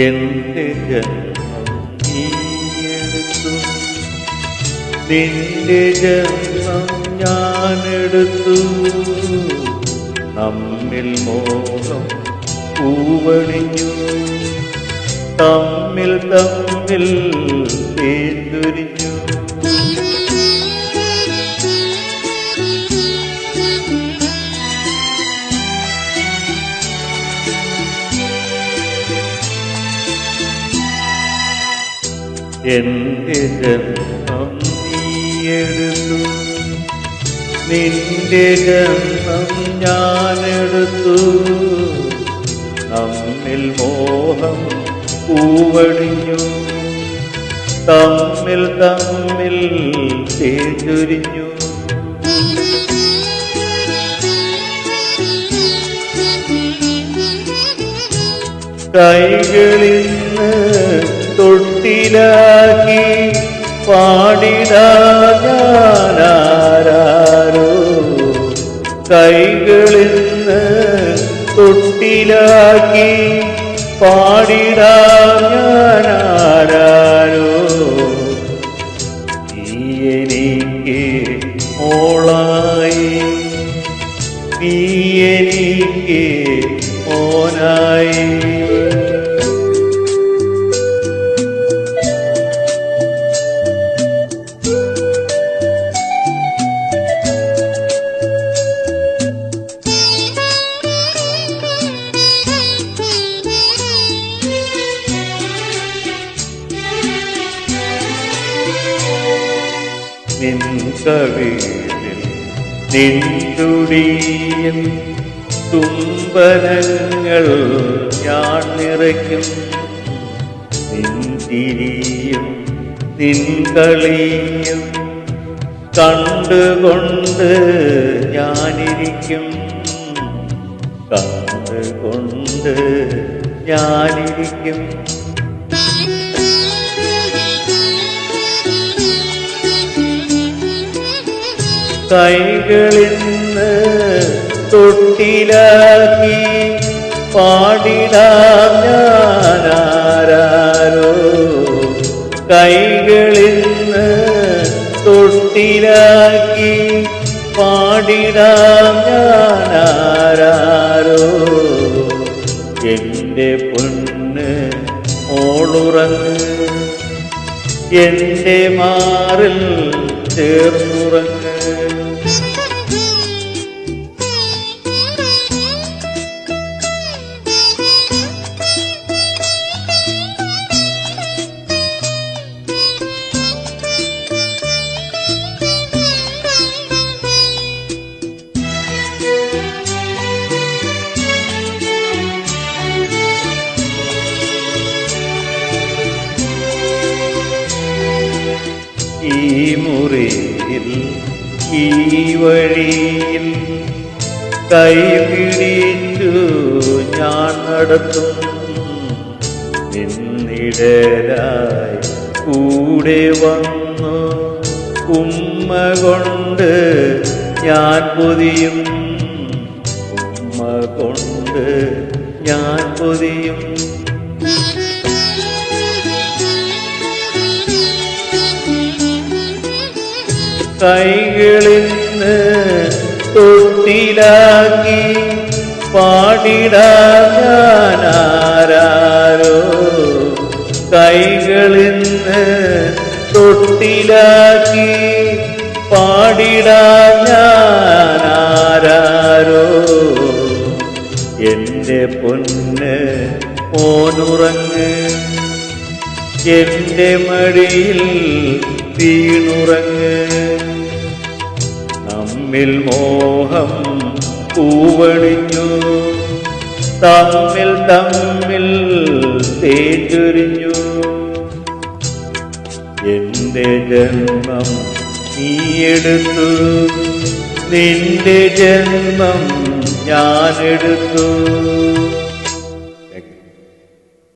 എന്റെ ജന്മം നീയെടുത്തു നിന്റെ ജന്മം ഞാനെടുത്തു നമ്മിൽ മോഹം പൂവണിഞ്ഞു. തമ്മിൽ തമ്മിൽ തേന്തുരിഞ്ഞു എന്റെ ജന്മം നീയെടുത്തു നിന്റെ ജന്മം ഞാനെടുത്തു. നമ്മിൽ മോഹം പൂവടിഞ്ഞു. തമ്മിൽ തമ്മിൽ തേജുരിഞ്ഞു കൈകളിന്ന് തൊട്ടിലാക്കി പാടിടാനാരോ നിന്ന് തൊട്ടിലാക്കി പാടിടാനാരോ ഈ എനിക്ക് ഓളായി നീ എനിക്ക് മോനായി. നിൻ കവിളിൽ നിന്തുടിയും തുമ്പനങ്ങൾ ഞാൻ നിറയ്ക്കും. നിൻ തിരിയും നിൻ കളിയും കണ്ടുകൊണ്ട് ഞാനിരിക്കും. കണ്ടുകൊണ്ട് ഞാനിരിക്കും. കൈകളിന്ന് തൊട്ടിലാക്കി പാടിടാം ഞാനാരോ കൈകളിന്ന് തൊട്ടിലാക്കി പാടിടാം എന്റെ പൊന്ന് ഓളുറങ്ങ് എന്റെ മാറിൽ ചേർന്നുറങ്ങ്. ഈ മുറിയിൽ ഈ വഴിയിൽ കൈപിടിച്ചു ഞാൻ നടത്തും. നിന്നിടരായി കൂടെ വന്നു. ഉമ്മ കൊണ്ട് ഞാൻ പൊതിയും. ഉമ്മ കൊണ്ട് ഞാൻ പൊതിയും. കൈകളിന്ന് തൊട്ടിലാക്കി പാടിടാനാരോ കൈകളിന്ന് തൊട്ടിലാക്കി പാടിടാനാരോ എന്റെ പൊന്ന് ഓനുറങ്ങ് എന്റെ മടിയിൽ വീണുറങ്ങ്. നമ്മിൽ മോഹം പൂവണിഞ്ഞു. തമ്മിൽ തമ്മിൽ തേറ്റൊരിഞ്ഞു എന്റെ ജന്മം നീയെടുത്തു. നിന്റെ ജന്മം ഞാനെടുത്തു.